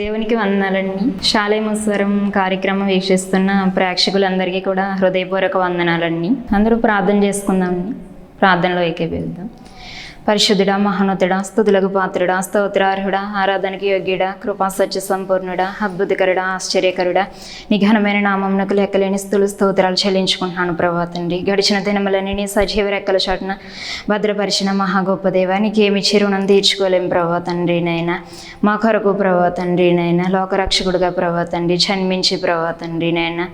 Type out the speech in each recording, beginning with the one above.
దేవునికి వందనాలండి. శాలేమస్వరం కార్యక్రమం వీక్షిస్తున్న ప్రేక్షకులందరికీ కూడా హృదయపూర్వక వందనాలండి. అందరూ ప్రార్థన చేసుకుందామండి ప్రార్థనలో వెళ్దాం పరిశుద్ధుడా మహోన్నతుడా స్థుతులకు పాత్రుడా స్తోత్రార్హుడ ఆరాధనకి యోగ్యుడ కృపా సత్య సంపూర్ణుడ అద్భుతకరుడ ఆశ్చర్యకరుడ. నిఘనమైన నామమునకు లెక్కలేని స్థులు స్తోత్రాలు చెల్లించుకుంటున్నాను ప్రభా తండ్రి. గడిచిన దినములని నీ సజీవ రెక్కల చాటున భద్రపరిచిన మహా గొప్ప దేవా నీకేమి చిరుణం తీర్చుకోలేం ప్రభా తండ్రి నైనా మా కొరకు ప్రభా తండ్రి నైనా లోకరక్షకుడుగా ప్రభా తండ్రి జన్మించి ప్రభా తండ్రి నైనా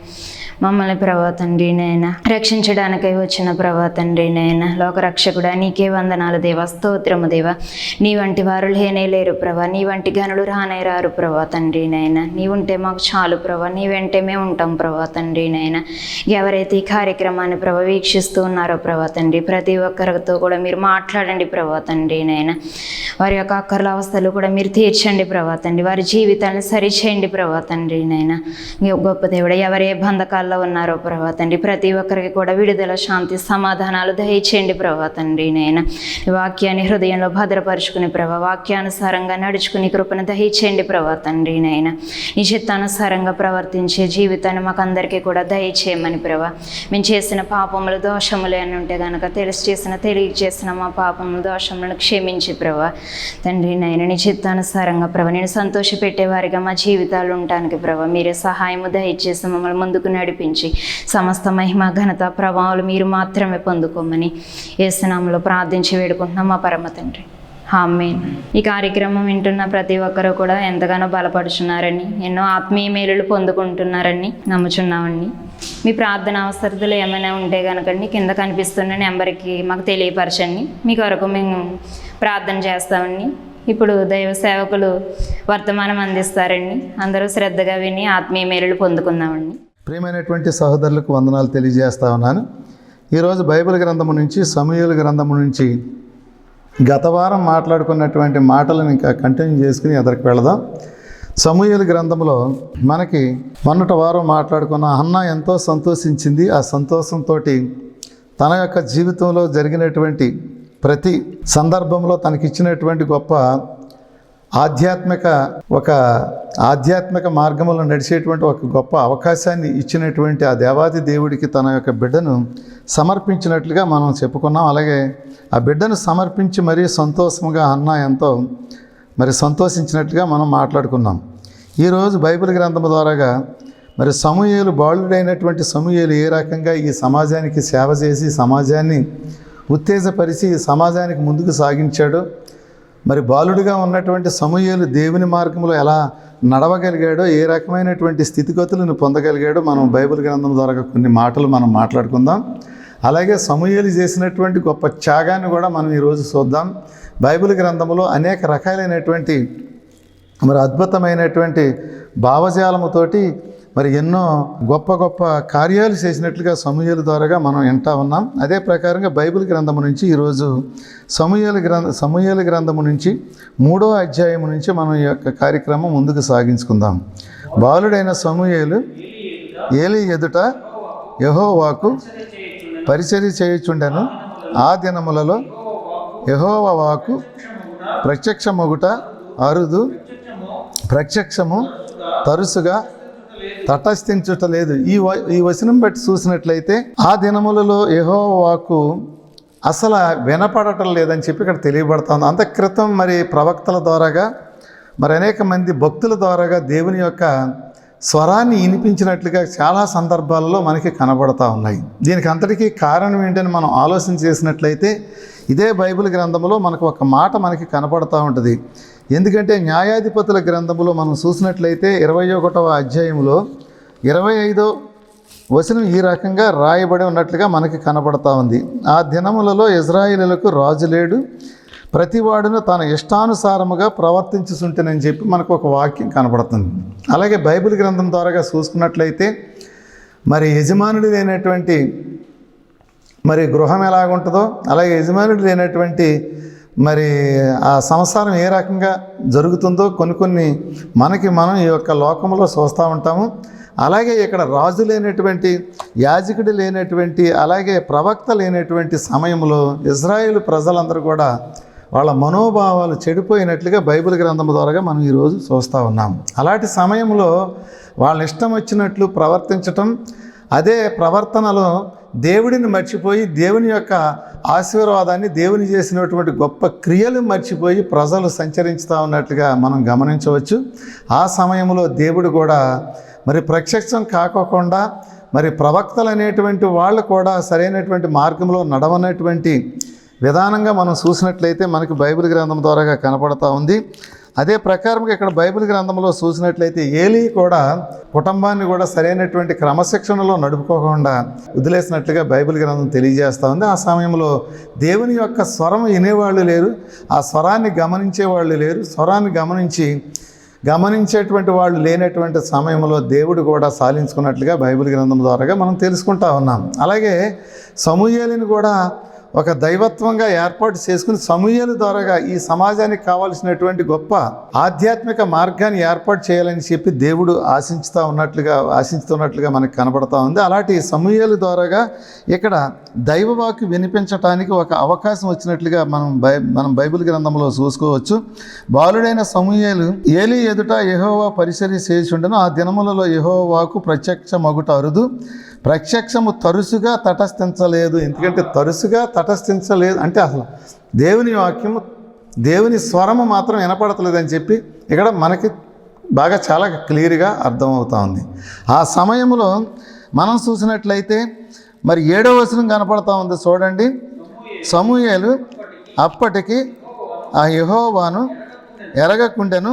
మమ్మల్ని ప్రభా తండ్రి నైనా రక్షించడానికై వచ్చిన ప్రభా తండ్రి నైనా లోకరక్షకుడా నీకే వందనాలు దేవా. స్తోత్రము దేవా. నీ వంటి వారు లేనే లేరు ప్రభా. నీ వంటి గనులు రానే రారు ప్రభా తండ్రి నైనా నీ ఉంటే మాకు చాలు ప్రభా. నీ వెంటే మేము ఉంటాం ప్రభా తండ్రి నైనా ఎవరైతే ఈ కార్యక్రమాన్ని ప్రభ వీక్షిస్తూ ఉన్నారో ప్రభా తండ్రి ప్రతి ఒక్కరితో కూడా మీరు మాట్లాడండి ప్రభా తండ్రి నైనా వారి యొక్క అక్కర్ల అవస్థలు కూడా మీరు తీర్చండి ప్రభా తండ్రి వారి జీవితాన్ని సరిచేయండి ప్రభా తండ్రి నైనా గొప్ప దేవుడు ఎవరే కష్టాల్లో ఉన్నారో ప్రభా తండ్రి. ప్రతి ఒక్కరికి కూడా విడుదల శాంతి సమాధానాలు దయచేయండి ప్రభా తండ్రి నేను వాక్యాన్ని హృదయంలో భద్రపరుచుకుని ప్రభా వాక్యానుసారంగా నడుచుకుని కృపను దయచేయండి ప్రభా తండ్రి నేను నీ చిత్తానుసారంగా ప్రవర్తించే జీవితాన్ని మాకందరికీ కూడా దయచేయమని ప్రభా. మేము చేసిన పాపములు దోషములు అని ఉంటే కనుక తెలిసి చేసిన తెలియచేసిన మా పాపము దోషములను క్షమించి ప్రభా తండ్రి నేను నీ చిత్తానుసారంగా ప్రభా నేను సంతోషపెట్టేవారిగా మా జీవితాలు ఉండటానికి ప్రభా మీరే సహాయము దయచేసి మమ్మల్ని ముందుకు నడిపించి సమస్త మహిమ ఘనత ప్రభావాలు మీరు మాత్రమే పొందుకోమని ఏసునామంలో ప్రార్థించి వేడుకుంటున్నాం మా పరమ తండ్రి. హామీన్ ఈ కార్యక్రమం వింటున్న ప్రతి ఒక్కరూ కూడా ఎంతగానో బలపడుచున్నారని ఎన్నో ఆత్మీయ మేలులు పొందుకుంటున్నారని నమ్ముచున్నామండి. మీ ప్రార్థన అవసరతలు ఏమైనా ఉంటే కనుకండి కింద కనిపిస్తున్న నెంబర్కి మాకు తెలియపరచండి. మీ కొరకు మేము ప్రార్థన చేస్తామండి. ఇప్పుడు దైవ సేవకులు వర్తమానం అందిస్తారండి. అందరూ శ్రద్ధగా విని ఆత్మీయ మేలులు పొందుకుందామండి. ప్రియమైనటువంటి సహోదరులకు వందనాలు తెలియజేస్తా ఉన్నాను. ఈరోజు బైబిల్ గ్రంథము నుంచి సమూహల గ్రంథము నుంచి గత వారం మాట్లాడుకున్నటువంటి మాటలను ఇంకా కంటిన్యూ చేసుకుని ఎదరికి వెళదాం. సమూహల గ్రంథంలో మనకి మొన్నటి వారం మాట్లాడుకున్న అన్న ఎంతో సంతోషించింది. ఆ సంతోషంతో తన యొక్క జీవితంలో జరిగినటువంటి ప్రతి సందర్భంలో తనకిచ్చినటువంటి గొప్ప ఆధ్యాత్మిక ఒక ఆధ్యాత్మిక మార్గంలో నడిచేటువంటి ఒక గొప్ప అవకాశాన్ని ఇచ్చినటువంటి ఆ దేవాది దేవుడికి తన యొక్క బిడ్డను సమర్పించినట్లుగా మనం చెప్పుకున్నాం. అలాగే ఆ బిడ్డను సమర్పించి మరీ సంతోషంగా అన్న ఎంతో మరి సంతోషించినట్లుగా మనం మాట్లాడుకున్నాం. ఈరోజు బైబిల్ గ్రంథం ద్వారాగా మరి సమూహలు బాలుడైనటువంటి సమూహలు ఏ రకంగా ఈ సమాజానికి సేవ చేసి సమాజాన్ని ఉత్తేజపరిచి సమాజానికి ముందుకు సాగించాడో మరి బాలుడిగా ఉన్నటువంటి సమూహలు దేవుని మార్గంలో ఎలా నడవగలిగాడో ఏ రకమైనటువంటి స్థితిగతులను పొందగలిగాడో మనం బైబిల్ గ్రంథం ద్వారా కొన్ని మాటలు మనం మాట్లాడుకుందాం. అలాగే సమూహలు చేసినటువంటి గొప్ప త్యాగాన్ని కూడా మనం ఈరోజు చూద్దాం. బైబిల్ గ్రంథంలో అనేక రకాలైనటువంటి మరి అద్భుతమైనటువంటి భావజాలముతోటి మరి ఎన్నో గొప్ప గొప్ప కార్యాలు చేసినట్లుగా సమూహల ద్వారాగా మనం వింటా ఉన్నాం. అదే ప్రకారంగా బైబిల్ గ్రంథము నుంచి ఈరోజు సమూహల గ్రంథ సమూహల గ్రంథము నుంచి మూడో అధ్యాయం నుంచి మనం ఈ యొక్క కార్యక్రమం ముందుకు సాగించుకుందాం. బాలుడైన సమూహలు ఏలి ఎదుట యహోవాకు పరిచర్య చేయుచుండెను. ఆ దినములలో యహోవాకు వాకు ప్రత్యక్షమొగుట అరుదు. ప్రత్యక్షము తరుసుగా తటస్థించుట లేదు ఈ వ ఈ వచనం బట్టి చూసినట్లయితే ఆ దినములలో యహో వాకు అసలు వినపడటం లేదని చెప్పి ఇక్కడ తెలియబడుతుంది అంత క్రితం మరి ప్రవక్తల ద్వారాగా మరి అనేక మంది భక్తుల ద్వారాగా దేవుని యొక్క స్వరాన్ని వినిపించినట్లుగా చాలా సందర్భాలలో మనకి కనబడతా ఉన్నాయి. దీనికి అంతటికీ కారణం ఏంటని మనం ఆలోచన చేసినట్లయితే ఇదే బైబిల్ గ్రంథంలో మనకు ఒక మాట మనకి కనపడతా ఉంటుంది. ఎందుకంటే న్యాయాధిపతుల గ్రంథంలో మనం చూసినట్లయితే ఇరవై ఒకటవ అధ్యాయంలో ఇరవై ఐదో వచనం ఈ రకంగా రాయబడి ఉన్నట్లుగా మనకి కనపడతా ఉంది. ఆ దినములలో ఇజ్రాయిలులకు రాజు లేడు. ప్రతివాడును తన ఇష్టానుసారముగా ప్రవర్తించుతుంటేనని చెప్పి మనకు ఒక వాక్యం కనపడుతుంది అలాగే బైబిల్ గ్రంథం ద్వారాగా చూసుకున్నట్లయితే మరి యజమానుడు లేనటువంటి మరి గృహం ఎలాగుంటుందో అలాగే యజమానుడు లేనటువంటి మరి ఆ సంసారం ఏ రకంగా జరుగుతుందో కొన్ని కొన్ని మనకి మనం ఈ యొక్క లోకంలో చూస్తూ ఉంటాము. అలాగే ఇక్కడ రాజు లేనటువంటి యాజకుడు లేనటువంటి అలాగే ప్రవక్త లేనటువంటి సమయంలో ఇజ్రాయేల్ ప్రజలందరూ కూడా వాళ్ళ మనోభావాలు చెడిపోయినట్లుగా బైబిల్ గ్రంథం ద్వారా మనం ఈరోజు చూస్తూ ఉన్నాం. అలాంటి సమయంలో వాళ్ళ ఇష్టం వచ్చినట్లు ప్రవర్తించటం అదే ప్రవర్తనలో దేవుడిని మర్చిపోయి దేవుని యొక్క ఆశీర్వాదాన్ని దేవుని చేసినటువంటి గొప్ప క్రియలు మర్చిపోయి ప్రజలు సంచరించుతూ ఉన్నట్లుగా మనం గమనించవచ్చు. ఆ సమయంలో దేవుడు కూడా మరి ప్రత్యక్షం కాకోకుండా మరి ప్రవక్తలు అనేటువంటి వాళ్ళు కూడా సరైనటువంటి మార్గంలో నడవనటువంటి విధానంగా మనం చూసినట్లయితే మనకి బైబిల్ గ్రంథం ద్వారాగా కనపడతా ఉంది. అదే ప్రకారంగా ఇక్కడ బైబిల్ గ్రంథంలో చూసినట్లయితే ఏలీ కూడా కుటుంబాన్ని కూడా సరైనటువంటి క్రమశిక్షణలో నడుపుకోకుండా వదిలేసినట్లుగా బైబిల్ గ్రంథం తెలియజేస్తూ ఉంది. ఆ సమయంలో దేవుని యొక్క స్వరం వినేవాళ్ళు లేరు ఆ స్వరాన్ని గమనించే వాళ్ళు లేరు స్వరాన్ని గమనించి గమనించేటువంటి వాళ్ళు లేనటువంటి సమయంలో దేవుడు కూడా సాధించుకున్నట్లుగా బైబిల్ గ్రంథం ద్వారాగా మనం తెలుసుకుంటా ఉన్నాం. అలాగే సమూహేలిని కూడా ఒక దైవత్వంగా ఏర్పాటు చేసుకుని సమూహాల ద్వారాగా ఈ సమాజానికి కావాల్సినటువంటి గొప్ప ఆధ్యాత్మిక మార్గాన్ని ఏర్పాటు చేయాలని చెప్పి దేవుడు ఆశించుతా ఉన్నట్లుగా ఆశించుతున్నట్లుగా మనకు కనబడతా ఉంది. అలాంటి సమూహాల ద్వారాగా ఇక్కడ దైవవాకు వినిపించటానికి ఒక అవకాశం వచ్చినట్లుగా మనం బై మనం బైబిల్ గ్రంథంలో చూసుకోవచ్చు. బాలుడైన సమూహాలు ఏలి ఎదుట యహోవా పరిసరి చేసిండను ఆ దినములలో యెహోవాకు ప్రత్యక్ష మగుట అరుదు ప్రత్యక్షము తరుసుగా తటస్థించలేదు. ఎందుకంటే తరుసుగా తటస్థించలేదు. అంటే అసలు దేవుని వాక్యము దేవుని స్వరము మాత్రం వినపడతలేదని చెప్పి ఇక్కడ మనకి బాగా చాలా క్లియర్గా అర్థమవుతా ఉంది. ఆ సమయంలో మనం చూసినట్లయితే మరి ఏడవ వచనం కనపడతా ఉంది చూడండి. సమూహలు అప్పటికి ఆ యహోవాను ఎరగకుండెను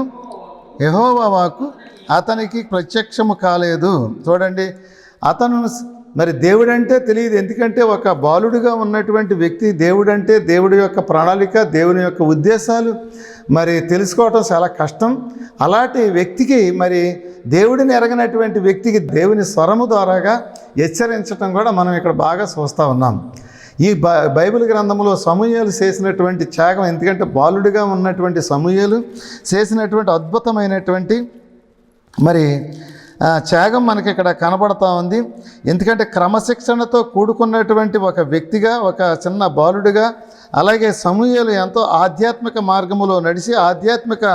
యహోవా వాకు అతనికి ప్రత్యక్షము కాలేదు. చూడండి. అతను మరి దేవుడంటే తెలియదు. ఎందుకంటే ఒక బాలుడిగా ఉన్నటువంటి వ్యక్తి దేవుడంటే దేవుడి యొక్క ప్రణాళిక దేవుని యొక్క ఉద్దేశాలు మరి తెలుసుకోవటం చాలా కష్టం. అలాంటి వ్యక్తికి మరి దేవుడిని ఎరగనటువంటి వ్యక్తికి దేవుని స్వరము ద్వారాగా హెచ్చరించటం కూడా మనం ఇక్కడ బాగా చూస్తూ ఉన్నాం. ఈ బై బైబిల్ గ్రంథంలో సమూహలు చేసినటువంటి త్యాగం ఎందుకంటే బాలుడిగా ఉన్నటువంటి సమూహలు చేసినటువంటి అద్భుతమైనటువంటి మరి త్యాగం మనకి ఇక్కడ కనబడతా ఉంది. ఎందుకంటే క్రమశిక్షణతో కూడుకున్నటువంటి ఒక వ్యక్తిగా ఒక చిన్న బాలుడిగా అలాగే సమూహలు ఎంతో ఆధ్యాత్మిక మార్గములో నడిచి ఆధ్యాత్మిక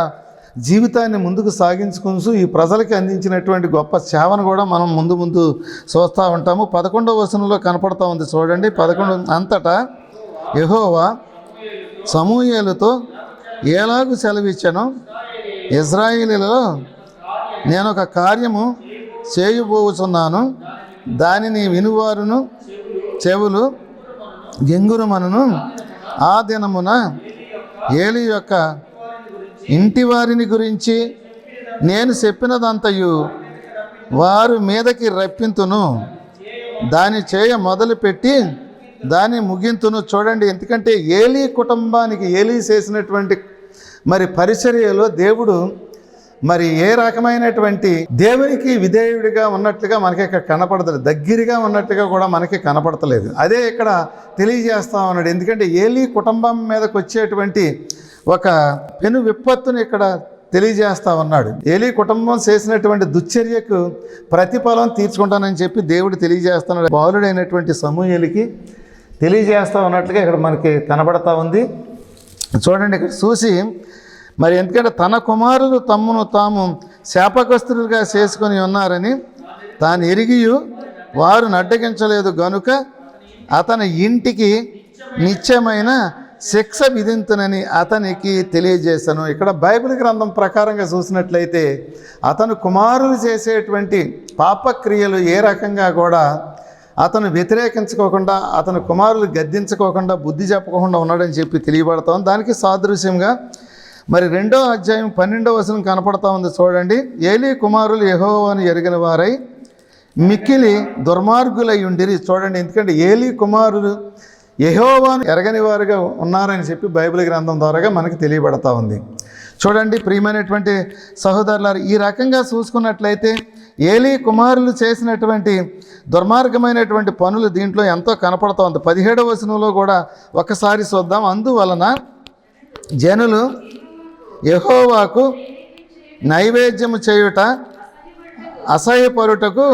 జీవితాన్ని ముందుకు సాగించుకుంటూ ఈ ప్రజలకి అందించినటువంటి గొప్ప సేవను కూడా మనం ముందు ముందు చూస్తూ ఉంటాము. పదకొండవ వచనంలో కనపడతా ఉంది చూడండి. పదకొండు అంతటా యహోవా సమూహలతో ఎలాగూ సెలవిచ్చాను? ఇజ్రాయిలీలో నేను ఒక కార్యము చేయబోచున్నాను. దానిని వినువారును చెవులు గెంగురుమనును ఆ దినమున ఏలి యొక్క ఇంటి వారిని గురించి నేను చెప్పినదంతయు వారు మీదకి రప్పింతును. దాని చేయ మొదలుపెట్టి దాని ముగింతును చూడండి. ఎందుకంటే ఏలీ కుటుంబానికి ఏలీ చేసినటువంటి మరి పరిచర్యలో దేవుడు మరి ఏ రకమైనటువంటి దేవునికి విధేయుడిగా ఉన్నట్లుగా మనకి ఇక్కడ కనపడతలేదు. దగ్గరగా ఉన్నట్టుగా కూడా మనకి కనపడతలేదు. అదే ఇక్కడ తెలియజేస్తా ఉన్నాడు. ఎందుకంటే ఏలీ కుటుంబం మీదకి వచ్చేటువంటి ఒక పెను విపత్తును ఇక్కడ తెలియజేస్తా ఉన్నాడు. ఏలీ కుటుంబం చేసినటువంటి దుశ్చర్యకు ప్రతిఫలం తీర్చుకుంటానని చెప్పి దేవుడు తెలియజేస్తున్నాడు. బాలుడైనటువంటి సమూహలకి తెలియజేస్తా ఉన్నట్లుగా ఇక్కడ మనకి కనబడతా ఉంది. చూడండి ఇక్కడ చూసి మరి ఎందుకంటే తన కుమారులు తమ్మును తాము శాపగ్రస్తులుగా చేసుకొని ఉన్నారని తాను ఎరిగియు వారు నడ్డగించలేదు గనుక అతని ఇంటికి నిత్యమైన శిక్ష విధింతునని అతనికి తెలియజేశాను. ఇక్కడ బైబిల్ గ్రంథం ప్రకారంగా చూసినట్లయితే అతను కుమారులు చేసేటువంటి పాపక్రియలు ఏ రకంగా కూడా అతను వ్యతిరేకించుకోకుండా అతను కుమారులు గద్దించుకోకుండా బుద్ధి చెప్పకుండా ఉన్నాడని చెప్పి తెలియబడతాం. దానికి సాదృశ్యంగా మరి రెండో అధ్యాయం పన్నెండవ వచనం కనపడతా ఉంది చూడండి. ఏలీ కుమారులు యహోవాని ఎరిగిన వారై మిక్కిలి దుర్మార్గులై ఉండిరి. చూడండి ఎందుకంటే ఏలీ కుమారులు యహోవాను ఎరగని వారుగా ఉన్నారని చెప్పి బైబిల్ గ్రంథం ద్వారాగా మనకు తెలియబడతా ఉంది. చూడండి ప్రియమైనటువంటి సహోదరులారు ఈ రకంగా చూసుకున్నట్లయితే ఏలీ కుమారులు చేసినటువంటి దుర్మార్గమైనటువంటి పనులు దీంట్లో ఎంతో కనపడుతూ ఉంది. పదిహేడవ వచనంలో కూడా ఒకసారి చూద్దాం. అందువలన జనులు యహోవాకు నైవేద్యము చేయుట అసహ్యపరుటకు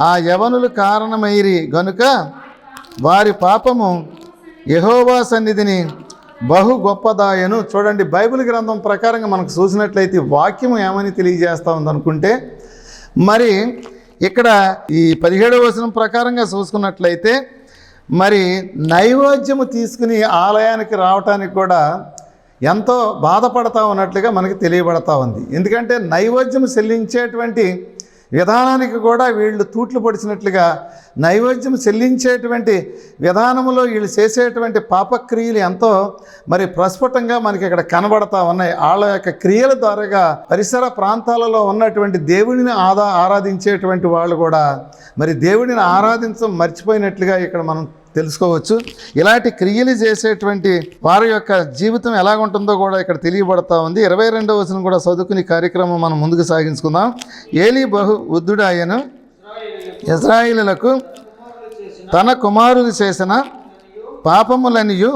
ఆ యవనులు కారణమైరి గనుక వారి పాపము యహోవా సన్నిధిని బహు గొప్పదాయను. చూడండి బైబిల్ గ్రంథం ప్రకారంగా మనకు చూసినట్లయితే వాక్యం ఏమని తెలియజేస్తా ఉందనుకుంటే మరి ఇక్కడ ఈ పదిహేడవ వచనం ప్రకారంగా చూసుకున్నట్లయితే మరి నైవేద్యము తీసుకుని ఆలయానికి రావటానికి కూడా ఎంతో బాధపడతా ఉన్నట్లుగా మనకి తెలియబడతా ఉంది. ఎందుకంటే నైవేద్యం చెల్లించేటువంటి విధానానికి కూడా వీళ్ళు తూట్లు పొడిచినట్లుగా నైవేద్యం చెల్లించేటువంటి విధానంలో వీళ్ళు చేసేటువంటి పాపక్రియలు ఎంతో మరి ప్రస్ఫుటంగా మనకి ఇక్కడ కనబడతా ఉన్నాయి. వాళ్ళ యొక్క క్రియల ద్వారాగా పరిసర ప్రాంతాలలో ఉన్నటువంటి దేవుడిని ఆదా ఆరాధించేటువంటి వాళ్ళు కూడా మరి దేవుడిని ఆరాధించడం మర్చిపోయినట్లుగా ఇక్కడ మనం తెలుసుకోవచ్చు. ఇలాంటి క్రియలు చేసేటువంటి వారి యొక్క జీవితం ఎలా ఉంటుందో కూడా ఇక్కడ తెలియబడతా ఉంది. ఇరవై రెండవ వచనం కూడా చదువుకుని కార్యక్రమం మనం ముందుకు సాగించుకుందాం. ఏలి బహు ఆయన ఇజ్రాయిలులకు తన కుమారులు చేసిన పాపములనియు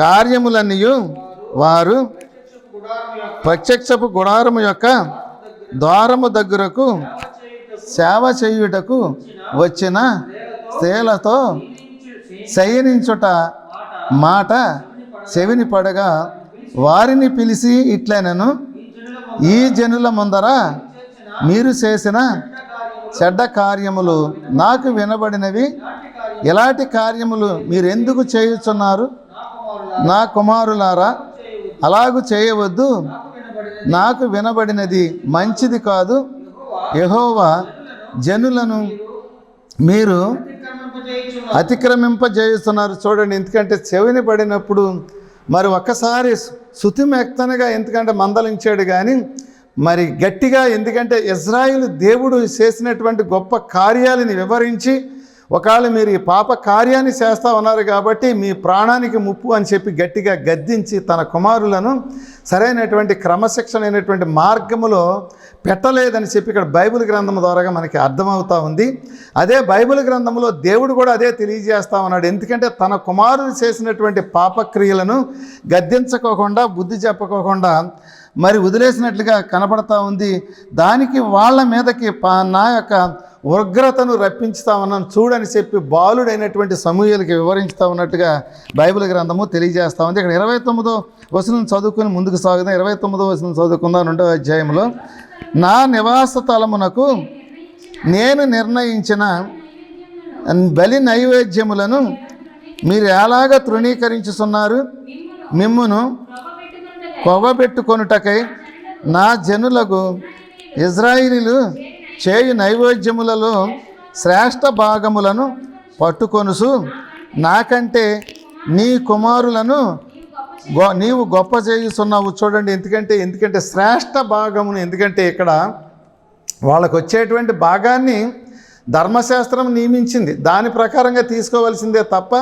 కార్యములనియు వారు ప్రత్యక్షపు గుడారము యొక్క ద్వారము దగ్గరకు సేవ చేయుటకు వచ్చిన స్త్రీలతో శయనించుట మాట చెవిని పడగా వారిని పిలిచి ఇట్లనను ఈ జనుల ముందర మీరు చేసిన చెడ్డ కార్యములు నాకు వినబడినవి. ఎలాంటి కార్యములు మీరు ఎందుకు చేయుచున్నారు? నా కుమారులారా అలాగు చేయవద్దు. నాకు వినబడినది మంచిది కాదు. యహోవా జనులను మీరు అతిక్రమింపజేస్తున్నారు. చూడండి ఎందుకంటే చెవిని పడినప్పుడు మరి ఒక్కసారి శుతిమెక్తనగా ఎందుకంటే మందలించాడు కానీ మరి గట్టిగా ఎందుకంటే ఇజ్రాయిల్ దేవుడు చేసినటువంటి గొప్ప కార్యాలని వివరించి ఒకవేళ మీరు ఈ పాప కార్యాన్ని చేస్తూ ఉన్నారు కాబట్టి మీ ప్రాణానికి ముప్పు అని చెప్పి గట్టిగా గద్దించి తన కుమారులను సరైనటువంటి క్రమశిక్షణ అయినటువంటి మార్గములో పెట్టలేదని చెప్పి ఇక్కడ బైబిల్ గ్రంథం ద్వారా మనకి అర్థమవుతూ ఉంది. అదే బైబిల్ గ్రంథంలో దేవుడు కూడా అదే తెలియజేస్తూ ఉన్నాడు ఎందుకంటే తన కుమారుడు చేసినటువంటి పాపక్రియలను గద్దించకోకుండా బుద్ధి చెప్పకోకుండా మరి వదిలేసినట్లుగా కనపడతా ఉంది. దానికి వాళ్ళ మీదకి పా నా యొక్క ఉగ్రతను రప్పించుతా ఉన్నాను చూడని చెప్పి బాలుడైనటువంటి సమూహలకి వివరించుతా ఉన్నట్టుగా బైబిల్ గ్రంథము తెలియజేస్తా ఉంది. ఇక్కడ ఇరవై తొమ్మిదో వసనం చదువుకుని ముందుకు సాగుదాం. ఇరవై తొమ్మిదో వసనం చదువుకుందాం రెండవ అధ్యాయంలో నా నివాస స్థలమునకు నేను నిర్ణయించిన బలి నైవేద్యములను మీరు ఎలాగ తృణీకరించుతున్నారు మిమ్మును కొవ్వబెట్టుకొనుటకై నా జనులకు ఇజ్రాయిలీలు చేయు నైవేద్యములలో శ్రేష్ఠ భాగములను పట్టుకొనుసు నాకంటే నీ కుమారులను గొ నీవు గొప్ప చేయుచున్నావు చూడండి. ఎందుకంటే ఎందుకంటే శ్రేష్ఠ భాగమును ఎందుకంటే ఇక్కడ వాళ్ళకు వచ్చేటువంటి భాగాన్ని ధర్మశాస్త్రం నియమించింది. దాని ప్రకారంగా తీసుకోవాల్సిందే తప్ప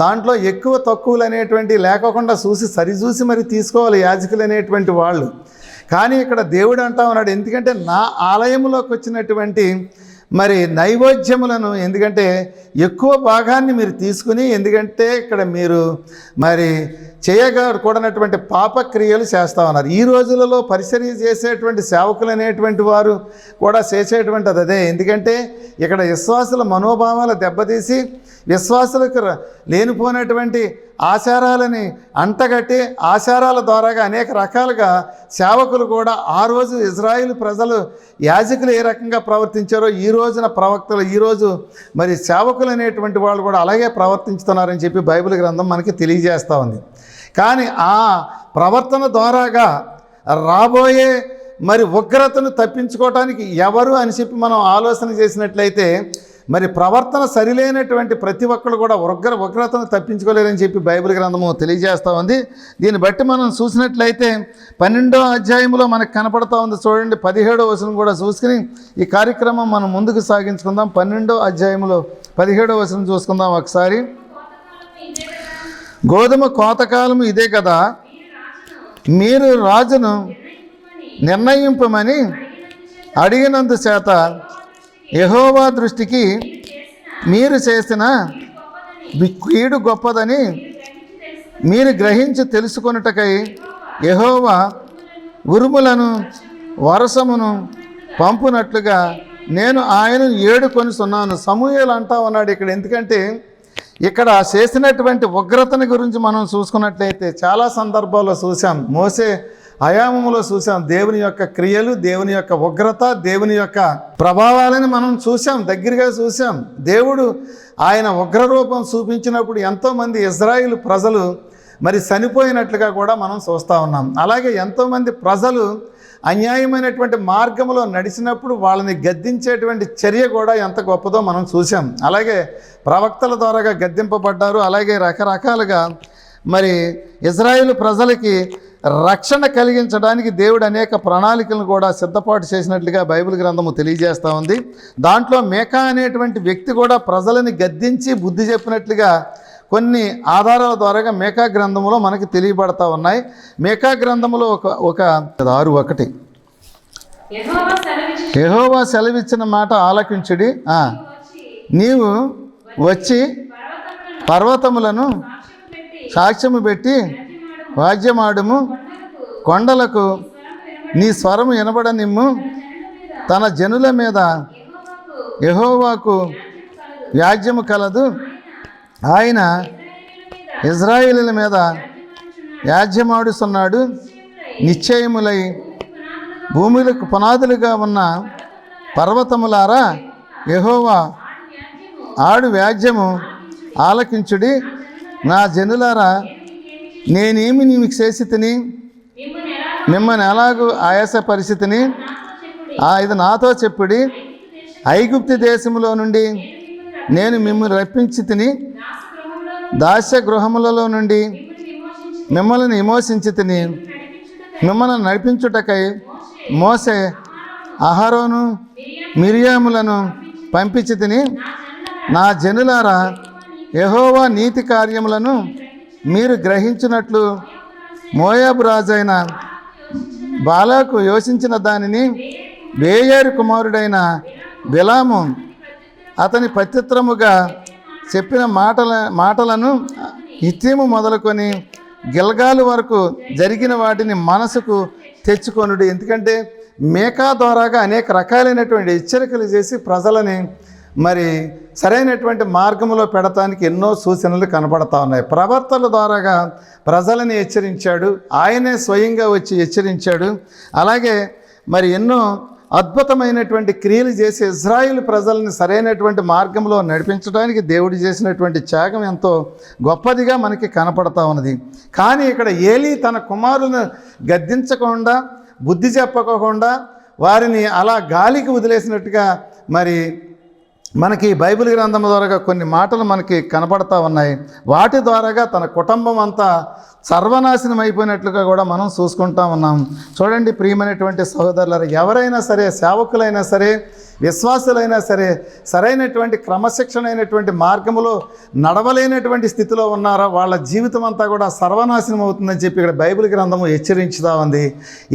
దాంట్లో ఎక్కువ తక్కువలు అనేటువంటి లేకోకుండా చూసి సరిచూసి మరి తీసుకోవాలి యాజకులు అనేటువంటి వాళ్ళు. కానీ ఇక్కడ దేవుడు అంటా ఉన్నాడు ఎందుకంటే నా ఆలయంలోకి వచ్చినటువంటి మరి నైవేద్యములను ఎందుకంటే ఎక్కువ భాగాన్ని మీరు తీసుకుని ఎందుకంటే ఇక్కడ మీరు మరి చేయకూడనటువంటి పాపక్రియలు చేస్తూ ఉన్నారు. ఈ రోజులలో పరిచర్య చేసేటువంటి సేవకులు అనేటువంటి వారు కూడా చేసేటువంటి అదే. ఎందుకంటే ఇక్కడ విశ్వాసుల మనోభావాలు దెబ్బతీసి విశ్వాసులకు లేనిపోయినటువంటి ఆచారాలని అంటగట్టి ఆచారాల ద్వారాగా అనేక రకాలుగా సేవకులు కూడా ఆ రోజు ఇజ్రాయిల్ ప్రజలు యాజకులు ఏ రకంగా ప్రవర్తించారో ఈ రోజున ప్రవక్తలు ఈరోజు మరి సేవకులు అనేటువంటి వాళ్ళు కూడా అలాగే ప్రవర్తించుతున్నారని చెప్పి బైబిల్ గ్రంథం మనకి తెలియజేస్తూ ఉంది. కానీ ఆ ప్రవర్తన ద్వారాగా రాబోయే మరి ఉగ్రతను తప్పించుకోవటానికి ఎవరు అని చెప్పి మనం ఆలోచన చేసినట్లయితే మరి ప్రవర్తన సరిలేనటువంటి ప్రతి ఒక్కరు కూడా ఉగ్ర ఉగ్రతను తప్పించుకోలేరని చెప్పి బైబిల్ గ్రంథము తెలియజేస్తూ ఉంది. దీన్ని బట్టి మనం చూసినట్లయితే పన్నెండో అధ్యాయంలో మనకు కనపడతా ఉంది చూడండి పదిహేడో వచనం కూడా చూసుకుని ఈ కార్యక్రమం మనం ముందుకు సాగించుకుందాం. పన్నెండో అధ్యాయంలో పదిహేడో వచనం చూసుకుందాం ఒకసారి. గోధుమ కోతకాలం ఇదే కదా మీరు రాజును నిర్ణయింపమని అడిగినందు చేత యహోవా దృష్టికి మీరు చేసిన కీడు గొప్పదని మీరు గ్రహించి తెలుసుకొనుటకై యహోవా ఉరుములను వరసమును పంపునట్లుగా నేను ఆయనను ఏడుకొని సున్నాను సమూహలు అంటా ఉన్నాడు ఇక్కడ. ఎందుకంటే ఇక్కడ చేసినటువంటి ఉగ్రతని గురించి మనం చూసుకున్నట్లయితే చాలా సందర్భాల్లో చూసాం మోసే హయామములో చూసాం దేవుని యొక్క క్రియలు దేవుని యొక్క ఉగ్రత దేవుని యొక్క ప్రభావాలని మనం చూసాం దగ్గరగా చూసాం దేవుడు ఆయన ఉగ్రరూపం చూపించినప్పుడు ఎంతోమంది ఇజ్రాయిల్ ప్రజలు మరి చనిపోయినట్లుగా కూడా మనం చూస్తూ ఉన్నాం. అలాగే ఎంతోమంది ప్రజలు అన్యాయమైనటువంటి మార్గంలో నడిచినప్పుడు వాళ్ళని గద్దించేటువంటి చర్య కూడా ఎంత గొప్పదో మనం చూసాం అలాగే ప్రవక్తల ద్వారాగా గద్దింపబడ్డారు. అలాగే రకరకాలుగా మరి ఇజ్రాయిల్ ప్రజలకి రక్షణ కలిగించడానికి దేవుడు అనేక ప్రణాళికలను కూడా సిద్ధపాటు చేసినట్లుగా బైబిల్ గ్రంథము తెలియజేస్తూ ఉంది. దాంట్లో మేకా అనేటువంటి వ్యక్తి కూడా ప్రజలని గద్దించి బుద్ధి చెప్పినట్లుగా కొన్ని ఆధారాల ద్వారాగా మేకా గ్రంథంలో మనకి తెలియబడతా ఉన్నాయి. మేకా గ్రంథంలో ఒక ఒక ఆరు ఒకటి. యెహోవా యెహోవా సెలవిచ్చిన మాట ఆలకించుడి. నీవు వచ్చి పర్వతములను సాక్ష్యము పెట్టి వాద్యమాడుము. కొండలకు నీ స్వరము వినబడనిమ్ము. తన జనుల మీద యహోవాకు వ్యాజ్యము కలదు. ఆయన ఇజ్రాయిలీల మీద వ్యాజ్యమాడుస్తున్నాడు. నిశ్చయములై భూములకు పునాదులుగా ఉన్న పర్వతములారా యహోవా ఆడు వ్యాజ్యము ఆలకించుడి. నా జనులారా నేనేమి నీకు చేసితిని? మిమ్మల్ని ఎలాగూ ఆయాస పరిస్థితిని ఇది నాతో చెప్పుడి. ఐగుప్తి దేశంలో నుండి నేను మిమ్మల్ని రప్పించి తిని దాస్య గృహములలో నుండి మిమ్మల్ని విమోచించి తిని మిమ్మల్ని నడిపించుటకై మోసే అహరోను మిరియాములను పంపించి తిని నా జనులారా యహోవా నీతి కార్యములను మీరు గ్రహించినట్లు మోయాబు రాజైన బాలాకు యోచించిన దానిని బేయేరు కుమారుడైన బిలాము అతని పతిత్రముగా చెప్పిన మాటల మాటలను ఇత్యము మొదలుకొని గిల్గాలు వరకు జరిగిన వాటిని మనసుకు తెచ్చుకొనుడు. ఎందుకంటే మేకా ద్వారాగా అనేక రకాలైనటువంటి హెచ్చరికలు చేసి ప్రజలని మరి సరైనటువంటి మార్గంలో పెడతానికి ఎన్నో సూచనలు కనపడతా ఉన్నాయి. ప్రవర్తన ద్వారాగా ప్రజలని హెచ్చరించాడు. ఆయనే స్వయంగా వచ్చి హెచ్చరించాడు. అలాగే మరి ఎన్నో అద్భుతమైనటువంటి క్రియలు చేసి ఇజ్రాయిల్ ప్రజల్ని సరైనటువంటి మార్గంలో నడిపించడానికి దేవుడు చేసినటువంటి త్యాగం ఎంతో గొప్పదిగా మనకి కనపడతా ఉన్నది. కానీ ఇక్కడ ఏలీ తన కుమారులను గద్దించకుండా బుద్ధి చెప్పకుండా వారిని అలా గాలికి వదిలేసినట్టుగా మరి మనకి బైబిల్ గ్రంథం ద్వారా కొన్ని మాటలు మనకి కనపడతా ఉన్నాయి. వాటి ద్వారాగా తన కుటుంబం అంతా సర్వనాశనం అయిపోయినట్లుగా కూడా మనం చూసుకుంటా ఉన్నాం. చూడండి ప్రియమైనటువంటి సహోదరులారు ఎవరైనా సరే సేవకులైనా సరే విశ్వాసులైనా సరే సరైనటువంటి క్రమశిక్షణ అయినటువంటి మార్గంలో నడవలేనటువంటి స్థితిలో ఉన్నారా? వాళ్ళ జీవితం అంతా కూడా సర్వనాశనం అవుతుందని చెప్పి ఇక్కడ బైబిల్ గ్రంథము హెచ్చరించుతా ఉంది.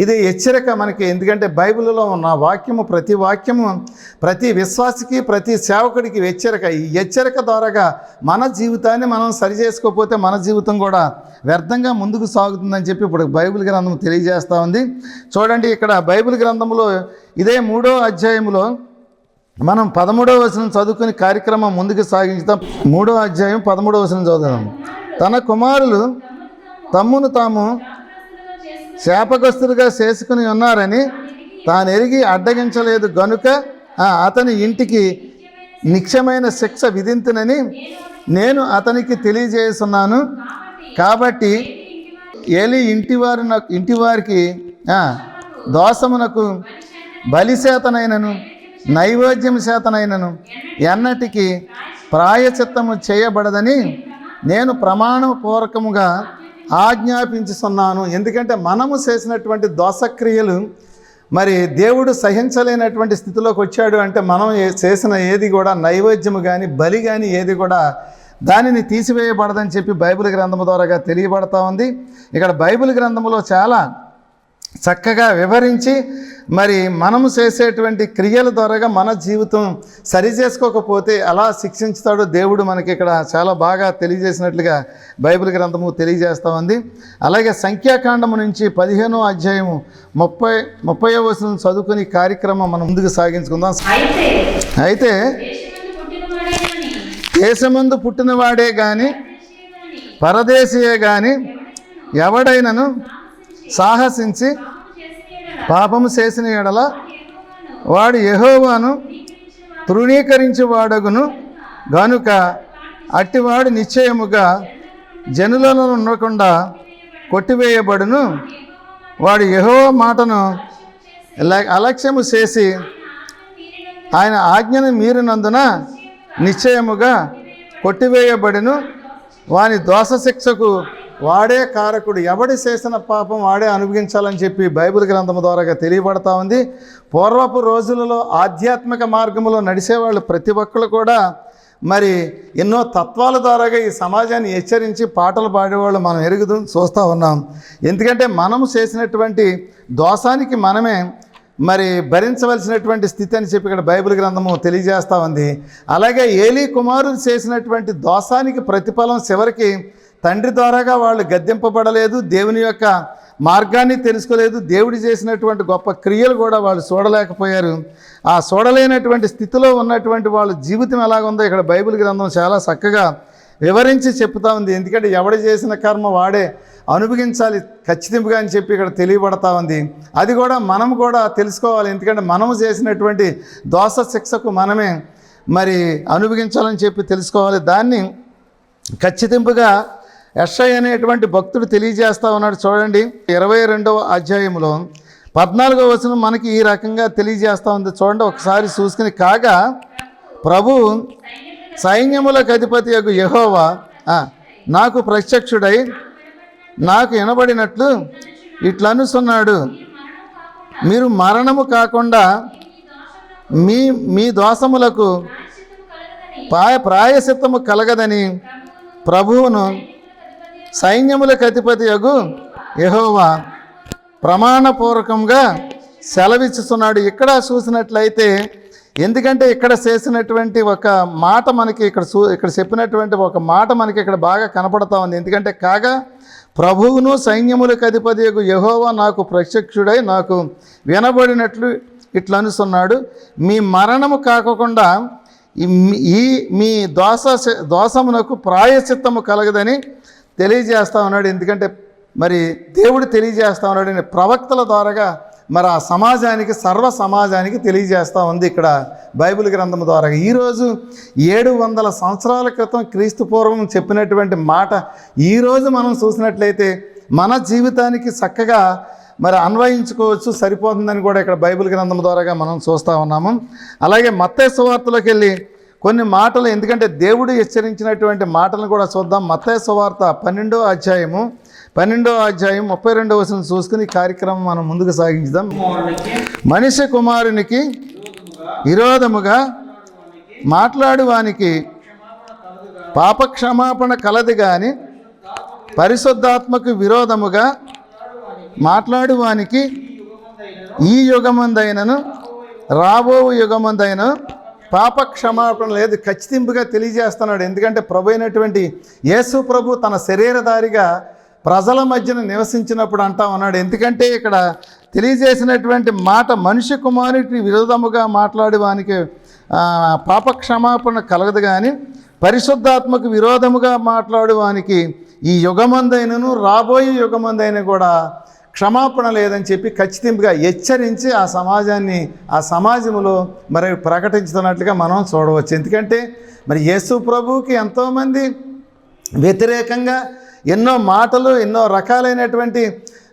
ఇది హెచ్చరిక మనకి ఎందుకంటే బైబిల్లో ఉన్న వాక్యము ప్రతి వాక్యము ప్రతి విశ్వాసికి ప్రతి సేవకుడికి హెచ్చరిక. ఈ హెచ్చరిక ద్వారాగా మన జీవితాన్ని మనం సరి చేసుకోకపోతే మన జీవితం కూడా వ్యర్థంగా ముందుకు సాగుతుందని చెప్పి ఇప్పుడు బైబిల్ గ్రంథం తెలియజేస్తూ ఉంది. చూడండి ఇక్కడ బైబిల్ గ్రంథంలో ఇదే మూడో అధ్యాయంలో మనం పదమూడవ వచనం చదువుకుని కార్యక్రమం ముందుకు సాగించుతాం మూడో అధ్యాయం పదమూడవ వచనం చదువుదాం. తన కుమారులు తమ్మును తాము శాపగ్రస్తులుగా చేసుకుని ఉన్నారని తాను ఎరిగి అడ్డగించలేదు. గనుక అతని ఇంటికి నిక్షమైన శిక్ష విధింతునని నేను అతనికి తెలియజేస్తున్నాను. కాబట్టి ఏలి ఇంటి వారి ఇంటి వారికి దోషమునకు బలిసేతనైనను నైవేద్యం చేతనైనను. ఎన్నటికి ప్రాయచిత్తము చేయబడదని నేను ప్రమాణపూర్వకముగా ఆజ్ఞాపించుతున్నాను ఎందుకంటే మనము చేసినటువంటి దోషక్రియలు మరి దేవుడు సహించలేనటువంటి స్థితిలోకి వచ్చాడు అంటే మనం చేసిన ఏది కూడా నైవేద్యము కానీ బలి కానీ ఏది కూడా దానిని తీసివేయబడదని చెప్పి బైబిల్ గ్రంథము ద్వారాగా తెలియబడతా ఉంది. ఇక్కడ బైబిల్ గ్రంథములో చాలా చక్కగా వివరించి మరి మనము చేసేటువంటి క్రియల ద్వారాగా మన జీవితం సరి చేసుకోకపోతే అలా శిక్షించుతాడు దేవుడు మనకి ఇక్కడ చాలా బాగా తెలియజేసినట్లుగా బైబిల్ గ్రంథము తెలియజేస్తూ ఉంది. అలాగే సంఖ్యాకాండము నుంచి పదిహేనో అధ్యాయము ముప్పై ముప్పై వచనం చదువుకుని కార్యక్రమం మనం ముందుకు సాగించుకుందాం. అయితే దేశమందు పుట్టినవాడే గాని పరదేశీయే గాని ఎవడైనను సాహసించి పాపము చేసిన ఎడల వాడు యహోవాను తృణీకరించేవాడగును. గనుక అట్టివాడు నిశ్చయముగా జనులలో ఉండకుండా కొట్టివేయబడును. వాడు యహో మాటను అలక్ష్యము చేసి ఆయన ఆజ్ఞను మీరినందున నిశ్చయముగా కొట్టివేయబడిను. వాని దోష శిక్షకు వాడే కారకుడు ఎవడి చేసిన పాపం వాడే అనుభవించాలని చెప్పి బైబిల్ గ్రంథం ద్వారా తెలియబడతా ఉంది. పూర్వపు రోజులలో ఆధ్యాత్మిక మార్గంలో నడిచేవాళ్ళు ప్రతి ఒక్కరు కూడా మరి ఎన్నో తత్వాల ద్వారాగా ఈ సమాజాన్ని హెచ్చరించి పాటలు పాడేవాళ్ళు మనం ఎరుగుదు చూస్తూ ఉన్నాం. ఎందుకంటే మనము చేసినటువంటి దోషానికి మనమే మరి భరించవలసినటువంటి స్థితి అని చెప్పి ఇక్కడ బైబిల్ గ్రంథము తెలియజేస్తూ ఉంది. అలాగే ఏలీ కుమారుడు చేసినటువంటి దోషానికి ప్రతిఫలం చివరికి తండ్రి ద్వారాగా వాళ్ళు గద్దెంపబడలేదు దేవుని యొక్క మార్గాన్ని తెలుసుకోలేదు దేవుడు చేసినటువంటి గొప్ప క్రియలు కూడా వాళ్ళు చూడలేకపోయారు. ఆ చూడలేనటువంటి స్థితిలో ఉన్నటువంటి వాళ్ళ జీవితం ఎలాగుందో ఇక్కడ బైబిల్ గ్రంథం చాలా చక్కగా వివరించి చెప్తా ఉంది. ఎందుకంటే ఎవడు చేసిన కర్మ వాడే అనుభవించాలి ఖచ్చితంగా అని చెప్పి ఇక్కడ తెలియబడతా ఉంది. అది కూడా మనం కూడా తెలుసుకోవాలి. ఎందుకంటే మనము చేసినటువంటి దోష శిక్షకు మనమే మరి అనుభవించాలని చెప్పి తెలుసుకోవాలి. దాన్ని ఖచ్చితింపుగా ఎస్ఐ అనేటువంటి భక్తుడు తెలియజేస్తా ఉన్నాడు చూడండి. ఇరవై రెండవ అధ్యాయంలో పద్నాలుగో వచనం మనకి ఈ రకంగా తెలియజేస్తూ ఉంది. చూడండి ఒకసారి చూసుకుని కాగా ప్రభు సైన్యములకు అధిపతి యొక్క యహోవా నాకు ప్రత్యక్షుడై నాకు వినబడినట్లు ఇట్లనుసున్నాడు మీరు మరణము కాకుండా మీ మీ దోషములకు ప్రాయ ప్రాయశిత్తము కలగదని ప్రభువును సైన్యములకు అధిపతి యగు యహోవా. ప్రమాణపూర్వకంగా సెలవిచ్చుతున్నాడు. ఇక్కడ చూసినట్లయితే ఎందుకంటే ఇక్కడ చేసినటువంటి ఒక మాట మనకి ఇక్కడ చూ ఇక్కడ చెప్పినటువంటి ఒక మాట మనకి ఇక్కడ బాగా కనపడతా ఉంది. ఎందుకంటే కాగా ప్రభువును సైన్యములకు అధిపతి యహోవా నాకు ప్రత్యక్షుడై నాకు వినబడినట్లు ఇట్లా అనుస్తున్నాడు మీ మరణము కాకుండా ఈ మీ- ఈ మీ దోష దోషమునకు ప్రాయశ్చిత్తము కలగదని తెలియజేస్తూ ఉన్నాడు. ఎందుకంటే మరి దేవుడు తెలియజేస్తూ ఉన్నాడు అని ప్రవక్తల ద్వారాగా మరి ఆ సమాజానికి సర్వ సమాజానికి తెలియజేస్తూ ఉంది ఇక్కడ బైబిల్ గ్రంథం ద్వారా ఈరోజు ఏడు వందల సంవత్సరాల క్రితం క్రీస్తు పూర్వం చెప్పినటువంటి మాట ఈరోజు మనం చూసినట్లయితే మన జీవితానికి చక్కగా మరి అన్వయించుకోవచ్చు సరిపోతుందని కూడా ఇక్కడ బైబిల్ గ్రంథం ద్వారాగా మనం చూస్తూ ఉన్నాము. అలాగే మత్తే సువార్తలోకి వెళ్ళి కొన్ని మాటలు ఎందుకంటే దేవుడు హెచ్చరించినటువంటి మాటలను కూడా చూద్దాం. మత్తే సువార్త పన్నెండో అధ్యాయము పన్నెండో అధ్యాయం ముప్పై రెండో వచనం చూసుకుని కార్యక్రమం మనం ముందుకు సాగించుదాం మనిషి కుమారునికి విరోధముగా మాట్లాడువానికి పాపక్షమాపణ కలది కలదు కానీ పరిశుద్ధాత్మకు విరోధముగా మాట్లాడువానికి ఈ యుగమందైనను రాబో యుగమందైనను పాప క్షమాపణ లేదు ఖచ్చితింపుగా తెలియజేస్తున్నాడు. ఎందుకంటే ప్రభు అయినటువంటి యేసు ప్రభు తన శరీరధారిగా ప్రజల మధ్యన నివసించినప్పుడు అంటా ఉన్నాడు. ఎందుకంటే ఇక్కడ తెలియజేసినటువంటి మాట మనిషి కుమారుడికి విరోధముగా మాట్లాడేవానికి వానికి పాప క్షమాపణ కలగదు కానీ పరిశుద్ధాత్మకు విరోధముగా మాట్లాడేవానికి ఈ యుగమందైనను రాబోయే యుగమందైన కూడా క్షమాపణ లేదని చెప్పి ఖచ్చితంగా హెచ్చరించి ఆ సమాజాన్ని ఆ సమాజంలో మరి ప్రకటించుతున్నట్లుగా మనం చూడవచ్చు. ఎందుకంటే మరి యేసు ప్రభువుకి ఎంతోమంది వ్యతిరేకంగా ఎన్నో మాటలు ఎన్నో రకాలైనటువంటి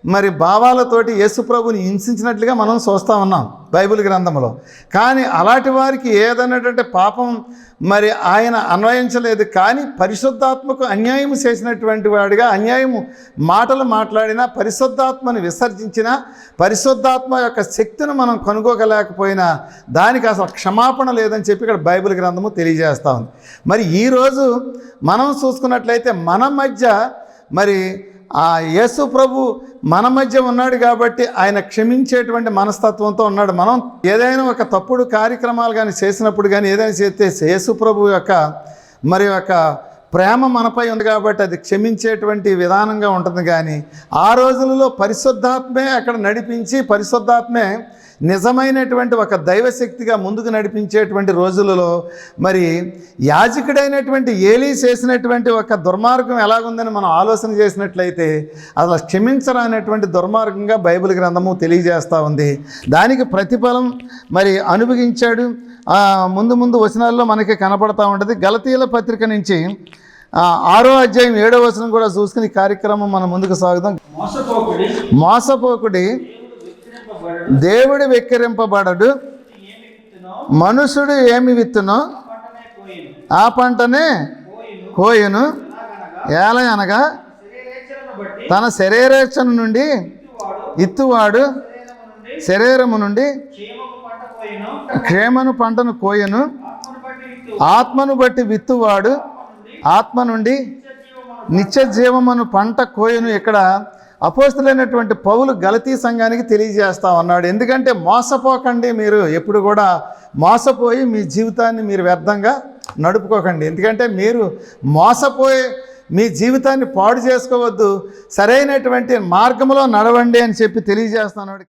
మరి భావాలతోటి యేసుప్రభుని హింసించినట్లుగా మనం చూస్తూ ఉన్నాం బైబిల్ గ్రంథంలో. కానీ అలాంటి వారికి ఏదన్నటువంటి పాపం మరి ఆయన అన్వయించలేదు. కానీ పరిశుద్ధాత్మకు అన్యాయం చేసినటువంటి వాడిగా అన్యాయము మాటలు మాట్లాడినా పరిశుద్ధాత్మని విసర్జించినా పరిశుద్ధాత్మ యొక్క శక్తిని మనం కనుగోగలేకపోయినా దానికి అసలు క్షమాపణ లేదని చెప్పి ఇక్కడ బైబిల్ గ్రంథము తెలియజేస్తూ ఉంది. మరి ఈరోజు మనం చూసుకున్నట్లయితే మన మధ్య మరి ఆ యేసు ప్రభు మన మధ్య ఉన్నాడు కాబట్టి ఆయన క్షమించేటువంటి మనస్తత్వంతో ఉన్నాడు. మనం ఏదైనా ఒక తప్పుడు కార్యక్రమాలు కానీ చేసినప్పుడు కానీ ఏదైనా చేస్తే యేసు ప్రభు యొక్క మరి యొక్క ప్రేమ మనపై ఉంది కాబట్టి అది క్షమించేటువంటి విధానంగా ఉంటుంది కానీ ఆ రోజులలో పరిశుద్ధాత్మే అక్కడ నడిపించి పరిశుద్ధాత్మే నిజమైనటువంటి ఒక దైవశక్తిగా ముందుకు నడిపించేటువంటి రోజులలో మరి యాజకుడైనటువంటి ఏలీ చేసినటువంటి ఒక దుర్మార్గం ఎలాగుందని మనం ఆలోచన చేసినట్లయితే అసలు క్షమించరానటువంటి దుర్మార్గంగా బైబిల్ గ్రంథము తెలియజేస్తూ ఉంది. దానికి ప్రతిఫలం మరి అనుభవించాడు. ముందు ముందు వచనాల్లో మనకి కనపడతా ఉంటుంది. గలతీయుల పత్రిక నుంచి ఆరో అధ్యాయం ఏడో వచనం కూడా చూసుకుని కార్యక్రమం మనం ముందుకు సాగుదాం. మోసపోకుడి దేవుడు వెక్కిరింపబడడు. మనుషుడు ఏమి విత్తునో? ఆ పంటనే కోయును. ఏల అనగా తన శరీరేచ్ఛన నుండి వాడు ఇత్తువాడు శరీరము నుండి క్షేమను పంటను కోయను. ఆత్మను బట్టి విత్తువాడు ఆత్మ నుండి నిత్యజీవమును నిత్య జీవమును పంట కోయను ఇక్కడ అపోస్తులైనటువంటి పౌలు గలతీ సంఘానికి తెలియజేస్తా ఉన్నాడు. ఎందుకంటే మోసపోకండి మీరు. ఎప్పుడు కూడా మోసపోయి మీ జీవితాన్ని మీరు వ్యర్థంగా నడుపుకోకండి. ఎందుకంటే మీరు మోసపోయి మీ జీవితాన్ని పాడు చేసుకోవద్దు. సరైనటువంటి మార్గంలో నడవండి అని చెప్పి తెలియజేస్తున్నాడు